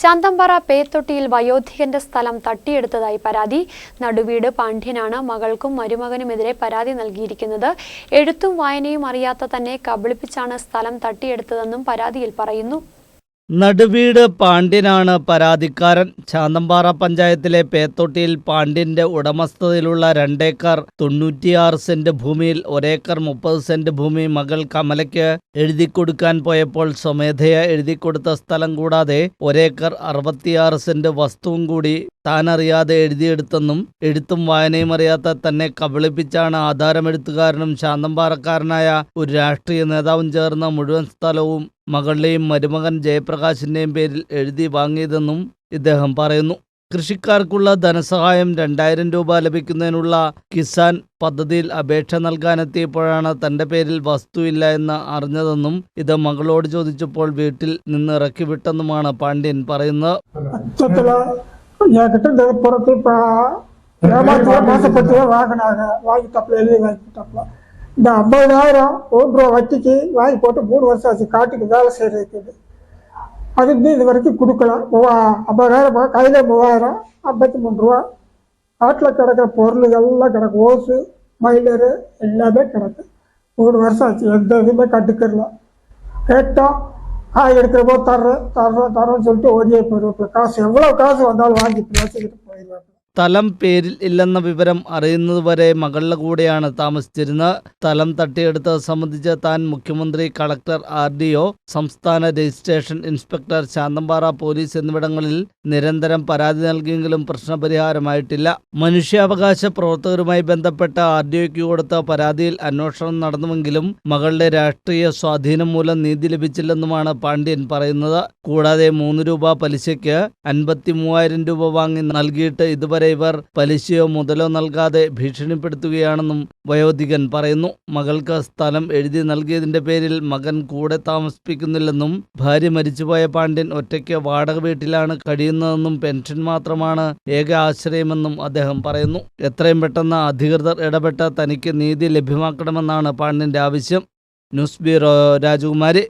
ശാന്തമ്പാറ പേത്തൊട്ടിയിൽ വയോധികന്റെ സ്ഥലം തട്ടിയെടുത്തതായി പരാതി. നടുവീട് പാണ്ഡ്യനാണ് മകൾക്കും മരുമകനുമെതിരെ പരാതി നൽകിയിരിക്കുന്നത്. എഴുത്തും വായനയും അറിയാത്ത തന്നെ കബളിപ്പിച്ചാണ് സ്ഥലം തട്ടിയെടുത്തതെന്നും പരാതിയിൽ പറയുന്നു. നടുവീട് പാണ്ഡ്യനാണ് പരാതിക്കാരൻ. ചാന്തമ്പാറ പഞ്ചായത്തിലെ പേത്തൊട്ടിയിൽ പാണ്ഡ്യന്റെ ഉടമസ്ഥതയിലുള്ള രണ്ടേക്കർ തൊണ്ണൂറ്റിയാറ് സെന്റ് ഭൂമിയിൽ ഒരേക്കർ മുപ്പത് സെന്റ് ഭൂമി മകൾ കമലയ്ക്ക് എഴുതി കൊടുക്കാൻ പോയപ്പോൾ സ്വമേധയ എഴുതി കൊടുത്ത സ്ഥലം കൂടാതെ ഒരേക്കർ അറുപത്തിയാറ് സെന്റ് വസ്തുവും കൂടി താനറിയാതെ എഴുതിയെടുത്തെന്നും എഴുത്തും വായനയും അറിയാത്ത തന്നെ കബളിപ്പിച്ചാണ് ആധാരമെഴുത്തുകാരനും ശാന്തമ്പാറക്കാരനായ ഒരു രാഷ്ട്രീയ നേതാവും ചേർന്ന മുഴുവൻ സ്ഥലവും മകളുടെയും മരുമകൻ ജയപ്രകാശിന്റെയും പേരിൽ എഴുതി വാങ്ങിയതെന്നും ഇദ്ദേഹം പറയുന്നു കൃഷിക്കാർക്കുള്ള ധനസഹായം രണ്ടായിരം രൂപ ലഭിക്കുന്നതിനുള്ള കിസാൻ പദ്ധതിയിൽ അപേക്ഷ നൽകാനെത്തിയപ്പോഴാണ് തന്റെ പേരിൽ വസ്തുവില്ല എന്ന് അറിഞ്ഞതെന്നും ഇത് മകളോട് ചോദിച്ചപ്പോൾ വീട്ടിൽ നിന്ന് ഇറക്കി വിട്ടെന്നുമാണ് പാണ്ഡ്യൻ പറയുന്നത് அச்சத்தில் என்கிட்ட இந்த பொருட்கள் இப்போ ஏமாத்திய மோசப்பட்டு வாங்கினாங்க வாங்கி தப்பில் எழுதி வாங்கிட்டாப்புல இந்த ஐம்பதாயிரம் ஒரு ரூபா வட்டிக்கு வாங்கி போட்டு மூணு வருஷம் ஆச்சு. காட்டுக்கு வேலை செய்யறதுக்கு. அது வந்து இது வரைக்கும் கொடுக்கல மூவா ஐம்பதாயிரம்? ரூபாய் கையில் மூவாயிரம் ஐம்பத்தி மூணு ரூபா. காட்டில் கிடக்கிற பொருள் எல்லாம் கிடக்கு. ஓசு மயிலரு எல்லாமே கிடக்கு. மூணு வருஷம் ஆச்சு. எந்த இதுவுமே கண்டுக்கிறல. கேட்டோம் காய் எடுக்கிற போது தர்றேன் தர்றேன் தர்றேன்னு சொல்லிட்டு ஓடியே போயிடுவாப்புல காசு எவ்வளோ காசு வந்தாலும் வாங்கிட்டு வச்சுக்கிட்டு போயிடுவாப்பில் സ്ഥലം പേരിൽ ഇല്ലെന്ന വിവരം അറിയുന്നതുവരെ മകളുടെ കൂടെയാണ് താമസിച്ചിരുന്നത്. സ്ഥലം തട്ടിയെടുത്തത് സംബന്ധിച്ച് താൻ മുഖ്യമന്ത്രി കളക്ടർ ആർ ഡി ഒ സംസ്ഥാന രജിസ്ട്രേഷൻ ഇൻസ്പെക്ടർ ശാന്തമ്പാറ പോലീസ് എന്നിവിടങ്ങളിൽ നിരന്തരം പരാതി നൽകിയെങ്കിലും പ്രശ്നപരിഹാരമായിട്ടില്ല. മനുഷ്യാവകാശ പ്രവർത്തകരുമായി ബന്ധപ്പെട്ട ആർ ഡി ഒക്ക് കൊടുത്ത പരാതിയിൽ അന്വേഷണം നടന്നുവെങ്കിലും മകളുടെ രാഷ്ട്രീയ സ്വാധീനം മൂലം നീതി ലഭിച്ചില്ലെന്നുമാണ് പാണ്ഡ്യൻ പറയുന്നത്. കൂടാതെ മൂന്ന് രൂപ പലിശയ്ക്ക് അൻപത്തി മൂവായിരം രൂപ വാങ്ങി നൽകിയിട്ട് ഇതുവരെ ഇവർ പലിശയോ മുതലോ നൽകാതെ ഭീഷണിപ്പെടുത്തുകയാണെന്നും വയോധികൻ പറയുന്നു. മകൾക്ക് സ്ഥലം എഴുതി നൽകിയതിന്റെ പേരിൽ മകൻ കൂടെ താമസിപ്പിക്കുന്നില്ലെന്നും ഭാര്യ മരിച്ചുപോയ പാണ്ഡ്യൻ ഒറ്റയ്ക്ക് വാടക വീട്ടിലാണ് കഴിയുന്നതെന്നും പെൻഷൻ മാത്രമാണ് ഏക ആശ്രയമെന്നും അദ്ദേഹം പറയുന്നു. എത്രയും പെട്ടെന്ന് അധികൃതർ ഇടപെട്ട് തനിക്ക് നീതി ലഭ്യമാക്കണമെന്നാണ് പാണ്ഡ്യന്റെ ആവശ്യം. ന്യൂസ് ബ്യൂറോ രാജകുമാരി.